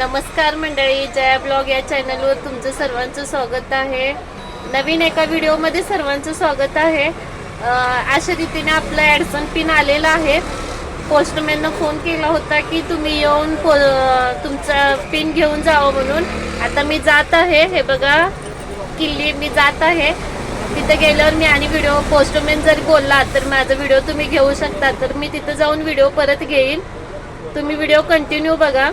नमस्कार मंडळी जया ब्लॉग या चॅनलवर तुमचं सर्वांचं स्वागत आहे. नवीन एका व्हिडिओमध्ये सर्वांचं स्वागत आहे. अशा रीतीने आपलं ॲडसन पिन आलेलं आहे. पोस्टमॅननं फोन केला होता की तुम्ही येऊन पो तुमचा पिन घेऊन जावं म्हणून. आता मी जात आहे. हे बघा किल्ली मी जात आहे. तिथे गेल्यावर मी आणि व्हिडिओ पोस्टमॅन जर बोलला तर माझा व्हिडिओ तुम्ही घेऊ शकता. तर मी तिथं जाऊन व्हिडिओ परत घेईन. तुम्ही व्हिडिओ कंटिन्यू बघा.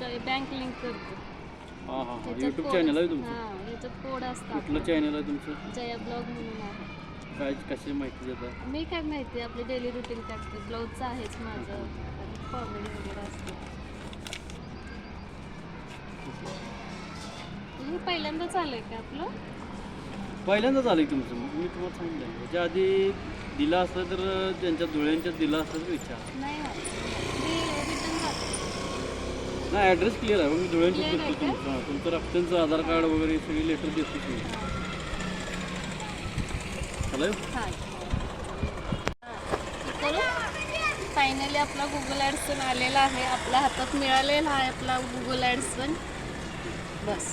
बँक लिंक करतो. हां हां त्याच्यात यूट्यूब चॅनल आहे. तुमचं? हां, याच्यात कोड असतात कुठलं चॅनल आहे तुमचं? जया ब्लॉग म्हणून आहे. काय कशी माहिती देता? मी काय माहिती आपली डेली रुटीन टाकते ब्लाऊजचं आहेच माझं. कॉमेडी वगैरे असतं. हे पहिल्यांदाच आलंय का आपलं? पहिल्यांदाच आलं की तुमचं. मी तुम्हाला सांगितलं. याच्या आधी दिला असतं तर त्यांच्या धुळ्यांच्यात दिला तर विचार. नाही आलं. नाही ॲड्रेस क्लिअर आहे. मग मी आहे देतो? तुमचं तुमचं रक्तांचं आधार कार्ड वगैरे सगळी लेटर देतो तुम्ही फायनली आपला गुगल ॲड्सन आलेला आहे. आपल्या हातात मिळालेला आहे आपला गुगल ॲड्सन बस.